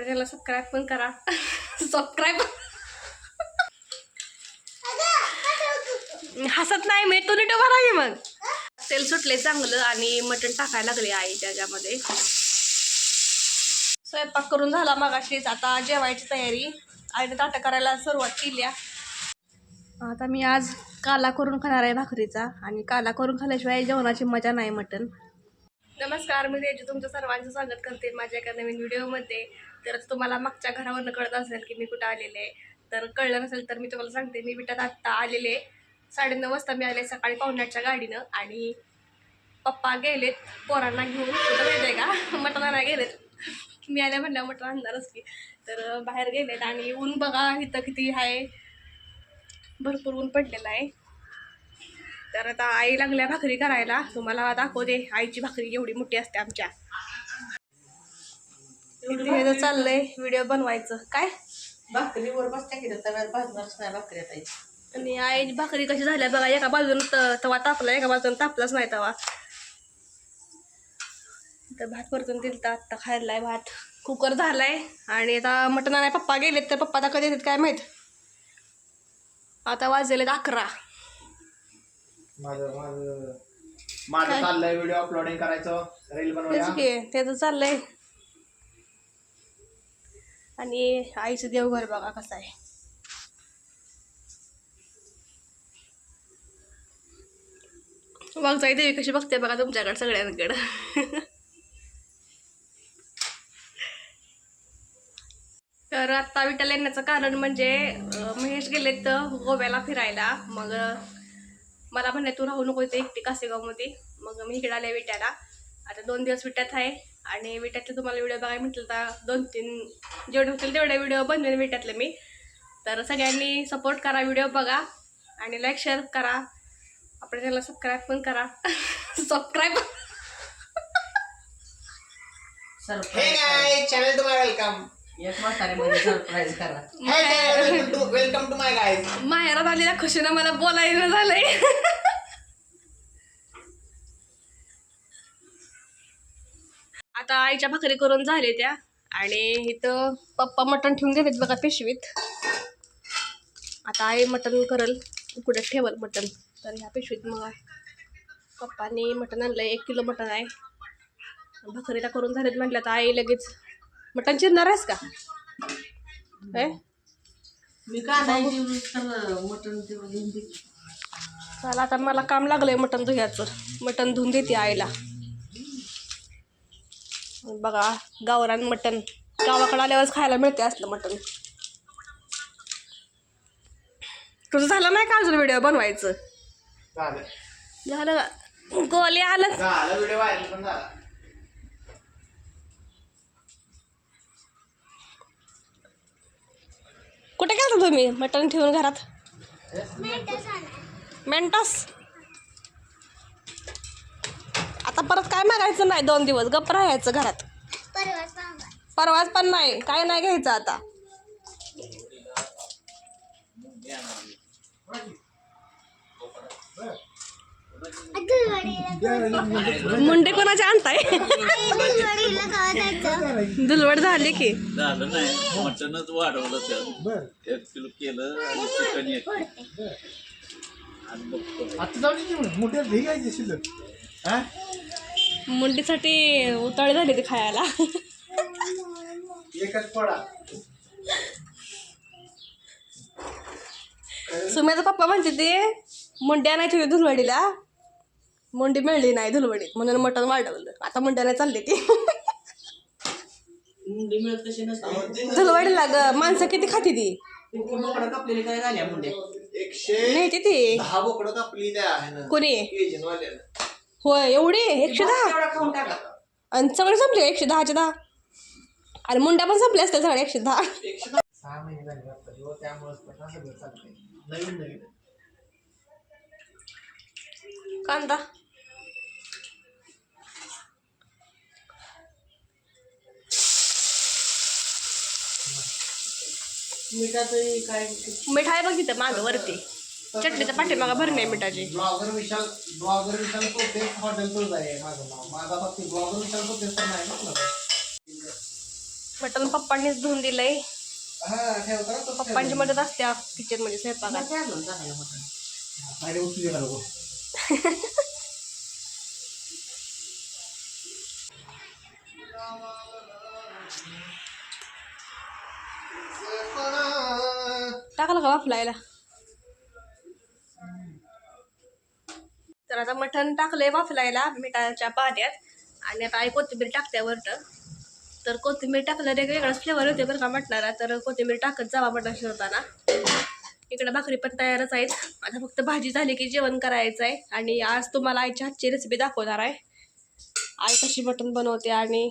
आपल्या त्याला सबस्क्राईब पण करा. सबस्क्राईब हसत नाही मी तू नीट उभा राही मग. तेल सुटले चांगलं आणि मटण टाकायला लागले आई त्याच्यामध्ये. स्वयंपाक करून झाला मगाशीच आता जेवायची तयारी. आईने ताटं करायला सुरुवात केली आता मी आज काला करून खाणार आहे भाकरीचा आणि काला करून खाल्याशिवाय जेवणाची मजा नाही मटण. नमस्कार मी रेजू तुमचं सर्वांचं स्वागत करते माझ्या एका नवीन व्हिडिओमध्ये तर तुम्हाला मागच्या घरावरनं कळत असेल की मी कुठं आलेले आहे. तर कळलं नसेल तर मी तुम्हाला सांगते मी विटात आत्ता आलेले साडेनऊ वाजता मी आले सकाळी पाहुण्याच्या गाडीनं आणि पप्पा गेलेत पोरांना घेऊन. कुठं माहिती का? मटणाला गेलेत. मी आल्या म्हणल्या मटण आणणारच की. तर बाहेर गेलेत आणि ऊन बघा इथं किती आहे भरपूर ऊन पडलेलं आहे. तर आता आई लागल्या भाकरी करायला. तुम्हाला दाखवते. आईची भाकरी एवढी मोठी असते आमच्या. इथे हे तर चाललंय व्हिडिओ बनवायचं. काय? भाकरी वर बसत्या की तव्यावर भाजणारच नाही भाकरी आता ही. आणि आईची भाकरी कशी झाल्या बघा एका बाजून तवा तापला एका बाजून तापलाच नाही तवा. तर भात परतून दिलता आत्ता खायलाय भात. कुकर झालाय आणि आता मटण नाही पप्पा गेलेत तर पप्पा आता कधी येतात काय माहीत? आता वाजलेले अकरा. माझं माझं माझं चाललंय व्हिडिओ अपलोडिंग करायचं रील बनवूया. तेच की त्याचं चाललंय. आणि आईचं देवघर बघा कसं आहे. वागजाई देवी कशी बघते बघा तुमच्याकडे सगळ्यांकडं. तर आत्ता विटाला येण्याचं कारण म्हणजे महेश गेले तर गोव्याला फिरायला. मग मला म्हणे तू राहू नको इथे एकटी कासेगावमध्ये. मग मी इकडे आले विट्याला आता दोन दिवस विट्यात आहे आणि विट्यातले तुम्हाला व्हिडिओ बघायला म्हटलं तर दोन तीन जेवढे होतील तेवढे व्हिडिओ बनवेन विट्यातले मी. तर सगळ्यांनी सपोर्ट करा व्हिडिओ बघा आणि लाईक शेअर करा. आपल्या चॅनलला सबस्क्राईब पण करा. सबस्क्राईब हे चॅनल टू माय वेलकम एक म्हातारीमध्ये सरप्राईज करा. वेलकम टू माय गाय माहेरात आलेल्या खुशीनं मला बोलायला झालंय. आईच्या भाकरी करून झाले त्या. आणि इथं पप्पा मटण ठेवून घेतात बघा पिशवीत. आता आई मटण करल. पुढे ठेवल मटण. तर ह्या पिशवीत मग पप्पानी मटण आणलंय. एक किलो मटण आहे. भाकरीला करून झालेत म्हटलं तर आई लगेच. मटण चिरणार आहेस का? मी मटण चला आता मला काम लागलंय मटण धुयाचं मटण धुवून देते आईला. बघा गावरान मटण. गावाकडे आल्यावरच खायला मिळते असलं मटण. तुझं झालं नाही का अजून व्हिडिओ बनवायचं? झालं. झालं का? गोले आलं. झालं व्हिडिओ व्हायरल पण झाला. कुठे गेलता तुम्ही मटण ठेवून घरात? मेंटस आता परत काय मागायचं नाही दोन दिवस? गप्प राहायचं घरात. परवाच पण नाही. काय नाही घ्यायचं आता. मुंडे कोणाचे आणताय? दुलवड झाली की. झालं नाही. मटनच वाढवलं त्यात. एक किलो केलं आणि चिकन एक आणि बघतो आता जाऊन मोठ्या भेगायची शिल्लक. हा? मुंडीसाठी उताळे झाले ते खायला. एकच पडा सुम्याचा पप्पा म्हणते ते मुंडी आणायची होती धुलवडीला. मुंडी मिळली नाही धुलवडीत म्हणून मटण वाढवलं. आता मुंड्याने चालली ती. मुंडी मिळत तशी नसते. धुलवडीला ग माणसं किती खाती ती? नाही ती कोणी? होय एवढी? एकशे दहा? एवढा खाऊन टाका. आणि सगळे संपले एकशे दहाचे दहा. आणि मुंड्या पण संपल्या असत्या सगळ्या एकशे दहा. एकशे दहा. सहा महिने झाले आता दिवस त्यामुळेच पण सगळं चालतंय. नवीन नवीन. कांदा. काय? मिठाई बघ तिथं मागं वरती. चटणीच्या पाठीमागं भरणे मिठाची ब्लॉगर विशाल ब्लॉगर विशाल पोते हॉटेल आहे माझं नाव. माझा फक्त ब्लॉगर विशाल पोते तर नाही ना मटण पप्पांनीच धुवून दिलंय. हा ठेवता ना तो. पप्पांची मदत असत्या किचनमध्ये स्वयंपाकात. काय म्हणून चांगलं मटण. पायऱ्या उचलू दे का नको टाकलं का वाफलायला? तर आता मटण टाकलंय वाफलायला मिठाच्या पाण्यात. आणि आता आई कोथिंबीर टाकते वरतं. तर कोथिंबीर टाकलं एक वेगळाच फ्लेवर होते बरं का म्हटणारा तर कोथिंबीर टाकत जावा मटण शिवताना इकडं भाकरी पण तयारच आहेत. आता फक्त भाजी झाली की जेवण करायचं आहे आणि आज तुम्हाला आईच्या हातची रेसिपी दाखवणार आहे. आई कशी मटण बनवते आणि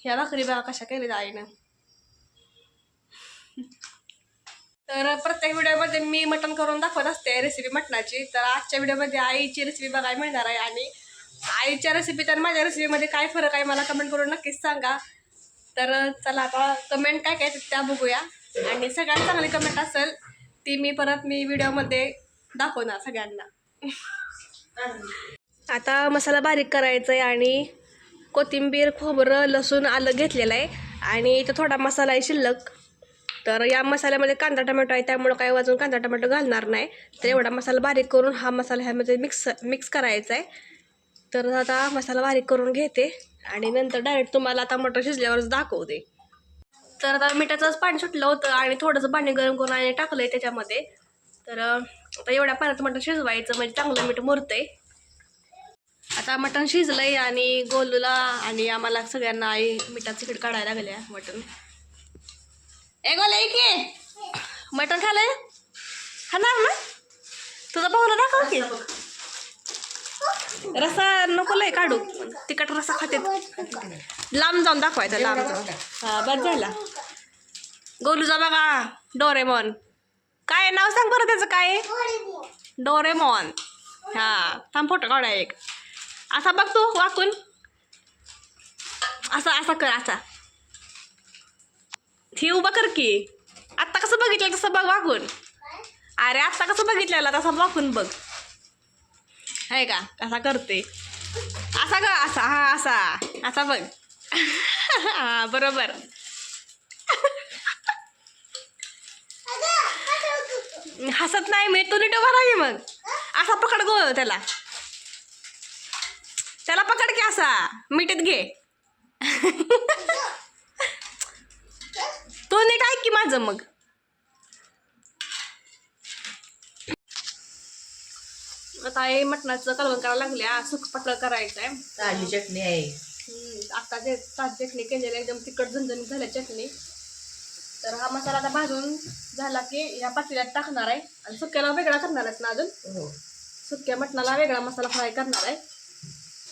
ह्या भाकरी बघा कशा केल्या आईनं. तर प्रत्येक व्हिडिओमध्ये मी मटण करून दाखवत असते रेसिपी मटणाची. तर आजच्या व्हिडिओमध्ये आईची रेसिपी बघायला मिळणार आहे आणि आईच्या रेसिपीत आणि माझ्या रेसिपीमध्ये काय फरक आहे मला कमेंट करून नक्कीच सांगा. तर चला आता कमेंट काय काय त्या बघूया. आणि सगळ्यात चांगली कमेंट असेल ती मी परत मी व्हिडिओमध्ये दाखवणार सगळ्यांना. आता मसाला बारीक करायचा आहे आणि कोथिंबीर खोबरं लसूण आलं घेतलेलं आहे. आणि इथं थोडा मसाला आहे शिल्लक. तर या मसाल्यामध्ये कांदा टमॅटो आहे त्यामुळं काय हो वाजून कांदा टमॅटो घालणार नाही. तर एवढा मसाला बारीक करून हा मसाला ह्यामध्ये मिक्स मिक्स करायचा आहे. तर आता मसाला बारीक करून घेते आणि नंतर डायरेक्ट तुम्हाला आता मटर शिजल्यावरच दाखवते. तर आता मिठाचंच पाणी सुटलं होतं आणि थोडंसं पाणी गरम करून आणि टाकलं आहे त्याच्यामध्ये. तर आता एवढ्या पाण्यात मटण शिजवायचं म्हणजे चांगलं मीठ मुरतंय. आता मटण शिजलंय आणि गोलूला आणि आम्हाला सगळ्यांना आई मिठाची चिकट काढायला लागल्या मटण. ए गोले की. मटण खालंय खाणार ना? तुझा पाहुणा दाखव की. रसा नको लय काढू. तिखट रसा खाते. लांब जाऊन दाखवायचा लांब जाऊन. हा बस झाला. गोलूचा बघा डोरेमॉन. काय नाव सांग बरं त्याचं काय? आहे? डोरेमॉन. हा थांब फोटो काढा एक. असा बघ तू वाकून. असा असा कर असा. ती उभा कर की. आत्ता कसं बघितलं तसं बघ वाकून अरे आत्ता कसं बघितलेला तसं वाकून बघ. आहे का? कसा करते? असा का असा हा असा. असा बघ. हा बरोबर. हसत नाही मी तू नीट उभा राही मग. असा पकड गो त्याला. त्याला पकड की असा. मिठीत घे. तू नीट ऐक की माझं मग. आता हे मटणाचं कलवण करायला लागल्या. सुक पटलं करायचं आहे ताजी चटणी आहे. हम्म, आता जे ताज चटणी केलेली एकदम तिखट झणझणीत झाल्या चटणी. तर हा मसाला आता भाजून झाला की या पातेल्यात टाकणार आहे. आणि सुक्याला वेगळा करणार आहेत ना अजून? हो. सुक्या मटणाला वेगळा मसाला फ्राय करणार आहे.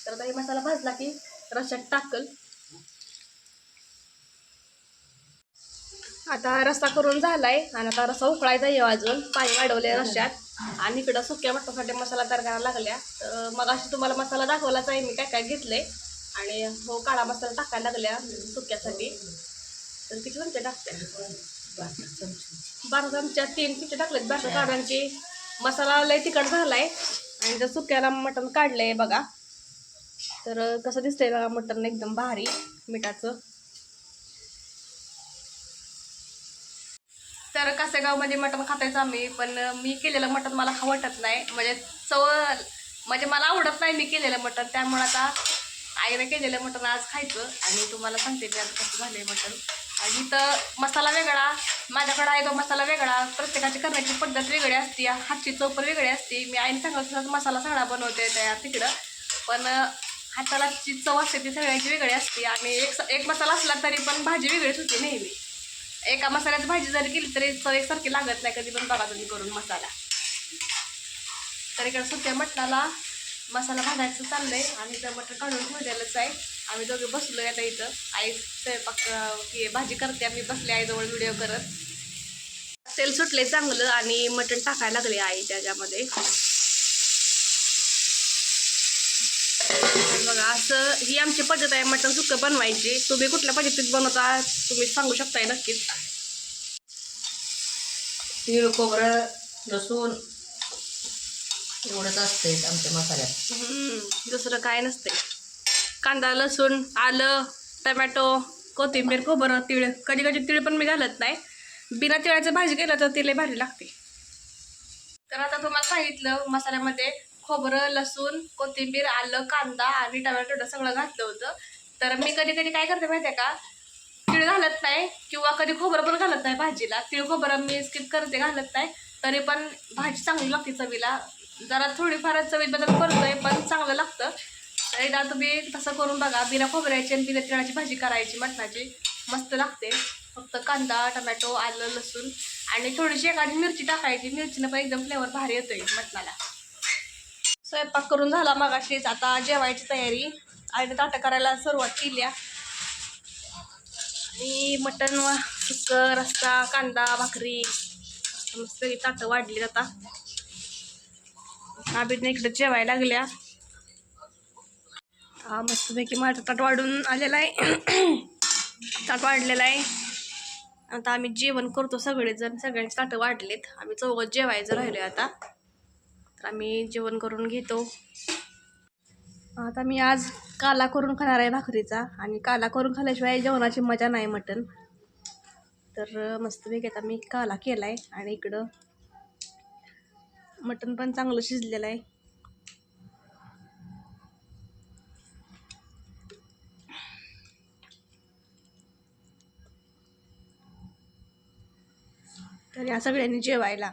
तर आता हे मसाला भाजला की रश्यात टाकल. आता रस्सा करून झालाय आणि आता रस्सा उकळायचा आहे अजून. पाणी वाढवले रश्यात आणि इकडं सुक्या मटणासाठी मसाला तयार करायला लागल्या. तर मग अशी तुम्हाला मसाला दाखवलाच आहे. मी काय काय घेतले आणि हो काळा मसाला टाकायला लागल्या सुक्यासाठी. तर किती चमचे टाकते बारा चमच्या तीन पिचे टाकलेत बारा काढांची मसाला लय तिखट झालाय. आणि त्या सुक्याला मटण काढलंय बघा. तर कसं दिसतंय बघा मटण एकदम भारी. मिठाचं. तर कासेगावमध्ये मटण खातायचं आम्ही पण मी केलेलं मटण मला आवडत वाटत नाही. म्हणजे चव म्हणजे मला आवडत नाही मी केलेलं मटण त्यामुळं आता आईने केलेलं मटण आज खायचं आणि तुम्हाला सांगते मी आता कसं झालंय मटण. आणि इथं मसाला वेगळा माझ्याकडं आहे तो मसाला वेगळा प्रत्येकाची करण्याची पद्धत वेगळी असते हातची चव पण वेगळी असते. मी आईने सांगितलं तसंच मसाला सगळा बनवते त्या तिकडं. पण हाताला जी चव असते ती सगळ्याची वेगळी असते आणि एक एक मसाला असला तरी पण भाजी वेगळीच होती नेहमी. एका मसाल्याची भाजी जरी केली तरी चव एकसारखी लागत नाही कधी पण बघा तुम्ही करून मसाला. तर इकडे सुक्या मटणाला मसाला भाजायचं चाललंय आणि तर मटण काढून ठेवलेलंच आहे. आम्ही दोघे बसलो आता इथं. आई स्वयंपाक की भाजी करते आम्ही बसले आईजवळ व्हिडिओ करत. तेल सुटले चांगलं आणि मटण टाकायला लागले आई त्याच्यामध्ये तर बघा असं ही आमची पद्धत आहे मटण सुक्क बनवायची. तुम्ही कुठल्या पद्धतीत बनवता तुम्ही सांगू शकताय नक्कीच. तीळ खोबरं लसूण एवढंच असतंय आमच्या मसाल्यात. दुसरं काय नसते कांदा लसूण आलं टमॅटो कोथिंबीर खोबरं तिळ. कधी कधी तिळ पण मी घालत नाही. बिना तिळाचं भाजी केलं तर तिला भारी लागते. तर आता तुम्हाला सांगितलं मसाल्यामध्ये खोबरं लसूण कोथिंबीर आलं कांदा आणि टमॅटो सगळं घातलं होतं. तर मी कधी कधी काय करते माहिती आहे का? तीळ घालत नाही किंवा कधी खोबरं पण घालत नाही भाजीला. तीळ खोबरं मी स्किप करते घालत नाही. तरी पण भाजी चांगली लागते चवीला. जरा थोडीफार चवीत बदल करतोय पण चांगलं लागतं. तर एकदा तुम्ही तसं करून बघा. बिना खोबऱ्याची आणि बिना तिळाची भाजी करायची मटणाची मस्त लागते. फक्त कांदा टमॅटो आलं लसूण आणि थोडीशी एखादी मिरची टाकायची. मिरचीनं पण एकदम फ्लेवर भारी येतोय मटणाला. स्वयंपाक करून झाला मगाशीच. आता जेवायची तयारी आईने ताटं करायला सुरुवात केली आणि मटण वा सुकर रस्सा कांदा भाकरी मस्त ताटं वाढली आता. आबीने इकडे जेवायला लागल्या. हा मस्तपैकी माझं ताट वाढून आलेला आहे. ताट वाढलेला आहे. आता आम्ही जेवण करतो सगळेजण. सगळ्यांचे ताटं वाढलेत. आम्ही चौघं जेवायचं राहिलो आता. आम्ही जेवण करून घेतो. आता मी आज काला करून खाणार आहे भाकरीचा आणि काला करून खाल्ल्याशिवाय जेवणाची मजा नाही मटण तर मस्तपैकी आता मी काला केला आहे आणि इकडं मटण पण चांगलं शिजलेलं आहे. तर या सगळ्यांनी जेवायला.